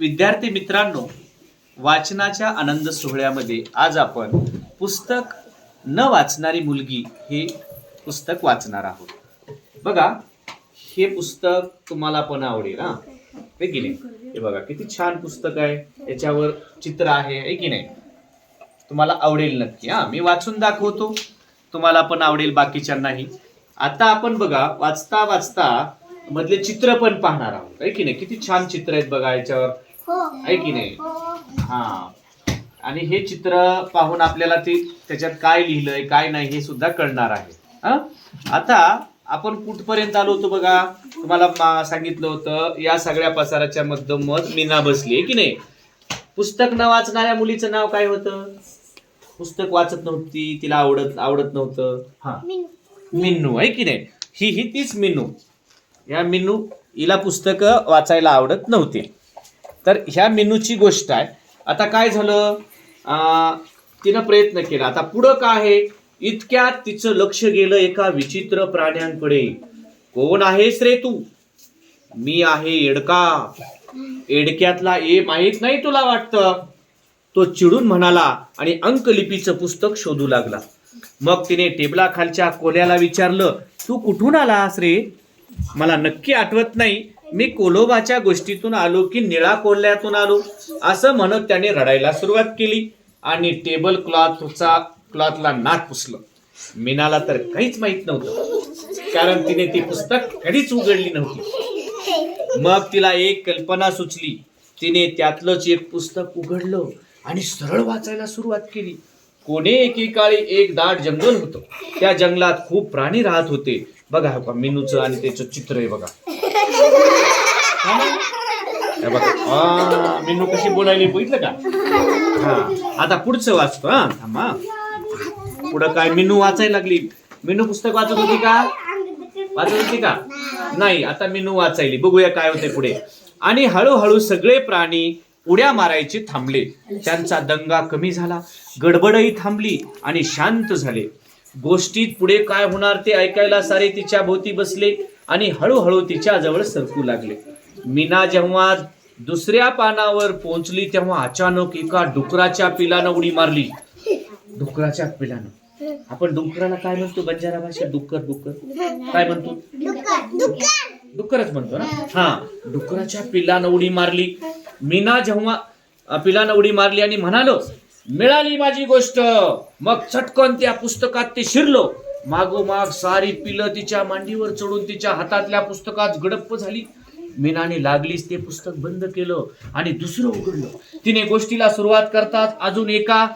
विद्यार्थी मित्रांनो वाचनाच्या आनंद सोहळ्यामध्ये आज आपण पुस्तक न वाचणारी मुलगी हे पुस्तक वाचणार आहोत. बघा हे पुस्तक तुम्हाला पण आवडेल हा? आहे की नाही? हे बघा किती छान पुस्तक आहे. याच्यावर चित्र आहे है की नाही? तुम्हाला आवडेल नक्की हा? मी वाचून दाखवतो. तुम्हाला पण आवडेल बाकीच्यांनाही. आता आपण बघा वाचता वाचता मधले चित्र पण पाहणार आहोत आहे की नाही? किती छान चित्र आहेत बघा याच्यावर. आहे की नाही? हा. आणि हे चित्र पाहून आपल्याला ते त्याच्यात काय लिहिलंय काय नाही हे सुद्धा कळणार आहे. हा? आता आपण कुठपर्यंत आलो होतो बघा? तुम्हाला सांगितलं होतं या सगळ्या पसाराच्या मधोमध मीना बसली की नाही? पुस्तक न वाचणाऱ्या मुलीचं नाव काय होतं? पुस्तक वाचत नव्हती तिला आवडत आवडत नव्हतं. हा. मिन्नू आहे की नाही? ही ही तीच मिन्नू. या मिन्नू हिला पुस्तकं वाचायला आवडत नव्हते. तर ह्या मेनूची गोष्ट आहे. आता काय झालं? तिनं प्रयत्न केला. आता पुढं काय आहे? इतक्यात तिचं लक्ष गेलं एका विचित्र प्राण्यांकडे. कोण आहेस रे तू? मी आहे एडका. एडक्यातला ए माहीत नाही तुला वाटतं? तो चिडून म्हणाला आणि अंकलिपीचं पुस्तक शोधू लागला. मग तिने टेबलाखालच्या कोल्याला विचारलं तू कुठून आलास रे? मला नक्की आठवत नाही. मी कोलोबाच्या गोष्टीतून आलो की निळा कोल्ह्यातून आलो? असं म्हणत त्याने रडायला सुरुवात केली आणि टेबल क्लॉथचा क्लॉथला नाक पुसलं. मीनाला तर काहीच माहीत नव्हतं कारण तिने ती पुस्तक कधीच उघडली नव्हती. मग तिला एक कल्पना सुचली. तिने त्यातलंच एक पुस्तक उघडलं आणि सरळ वाचायला सुरुवात केली. कोणे एकेकाळी एक दाट जंगल होतं. त्या जंगलात खूप प्राणी राहत होते. बघा हे आणि त्याचं चित्र आहे बघा. हा हे बघा. आ, कशी बोलायली बघितलं का? हा. आता पुढचं वाचतो हा. थांबा. पुढं काय मिनू वाचायला लागली? मिनू पुस्तक वाचत होती का? वाचत होती का? नाही आता मिनू वाचायली. बघूया काय होते पुढे. आणि हळूहळू सगळे प्राणी उड्या मारायचे थांबले. त्यांचा दंगा कमी झाला गडबडही थांबली आणि शांत झाले. गोष्टीत पुढे काय होणार ते ऐकायला सारे तिच्या भोवती बसले. आणि हळूहळू तिच्या जवळ सरकू लागले. मीना जेव्हा दुसऱ्या पानावर पोहोचली तेव्हा अचानक एका डुकराच्या पिलानं उडी मारली. डुकराच्या पिलानं. आपण डुकराला काय म्हणतो बंजारा भाषेत? डुक्कर डुक्कर. काय म्हणतो? डुक्करच म्हणतो ना? हा. डुकराच्या पिल्लानं उडी मारली. मीना जेव्हा पिलानं उडी मारली आणि म्हणालो मिळाली माझी गोष्ट. मग चटकन त्या पुस्तकात ते शिरलो. मागोमाग सारी पिलं तिच्या मांडीवर चढून तिच्या हातातल्या पुस्तकात गडप्प झाली. मीनाने लागलीच ते पुस्तक बंद केलं आणि दुसरं उघडलं. तिने गोष्टीला सुरुवात करतात अजून एका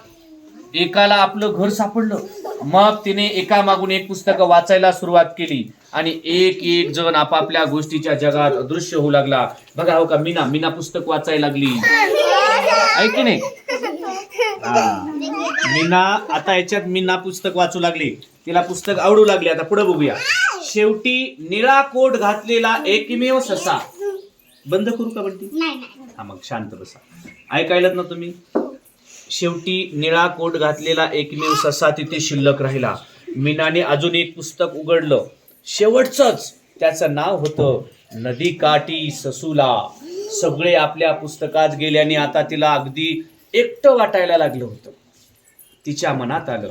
एकाला आपलं घर सापडलं. मग तिने एका मागून एक पुस्तकं वाचायला सुरुवात केली आणि एक एक जण आपापल्या गोष्टीच्या जगात अदृश्य होऊ लागला. बघा हो का मीना मीना पुस्तक वाचायला लागली. ऐक नाही. मीना आता याच्यात मीना पुस्तक वाचू लागली. तिला पुस्तक आवडू लागले. आता पुढे बघूया. शेवटी निळा कोट घातलेला एकमेव ससा. बंद करू का बंटी? हा मग शांत बसा. ऐकायलात ना तुम्ही? शेवटी निळा कोट घातलेला एकमेव ससा तिथे शिल्लक राहिला. मीनाने अजून एक पुस्तक उघडलं. शेवटचंच. त्याचं नाव होतं नदी काठी ससूला. सगळे आपल्या पुस्तकात गेल्याने आता तिला अगदी एकटं वाटायला लागलं होतं. तिच्या मनात आलं.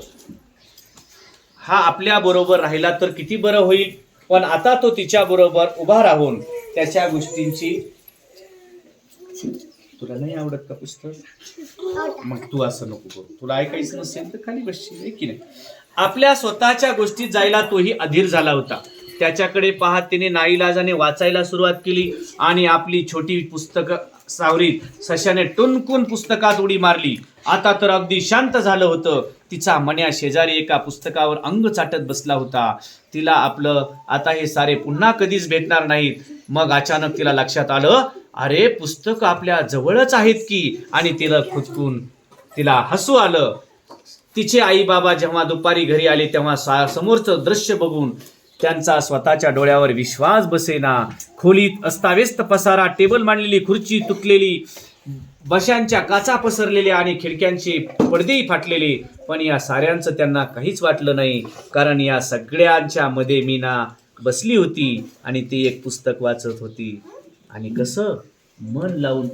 हा आपल्या बरोबर राहिला तर किती बरं होईल पण आता तो तिच्या बरोबर उभा राहून त्याच्या गोष्टींची तुला नाही आवडत का पुस्तक? मग तू असं नको करू. तुला ऐकायचं नसेल तर खाली बसशील की नाही? आपल्या स्वतःच्या गोष्टीत जायला तोही अधीर झाला होता. त्याच्याकडे पाहत तिने नाईलाजाने वाचायला सुरुवात केली आणि आपली छोटी पुस्तक सावरीत सशाने टुनकून पुस्तकात उडी मारली. आता तर अगदी शांत झालं होतं. तिचा मन्या शेजारी एका पुस्तकावर अंग चाटत बसला होता. तिला आपलं आता हे सारे पुन्हा कधीच भेटणार नाहीत. मग अचानक तिला लक्षात आलं अरे पुस्तक आपल्या जवळच आहेत की? आणि तिला खुदकून तिला हसू आलं. तिचे आई बाबा जेव्हा दुपारी घरी आले तेव्हा सा- समोरचं दृश्य बघून त्यांचा स्वतःच्या डोळ्यावर विश्वास बसेना. खोलीत अस्ताव्यस्त पसारा टेबल मांडलेली खुर्ची तुटलेली बशांच्या काचा पसरलेल्या आणि खिडक्यांचे पडदेही फाटलेले. पण या साऱ्यांचं त्यांना काहीच वाटलं नाही. कारण या सगळ्यांच्या मध्ये मीना बसली होती आणि ती एक पुस्तक वाचत होती. आणि कसं? मन लावून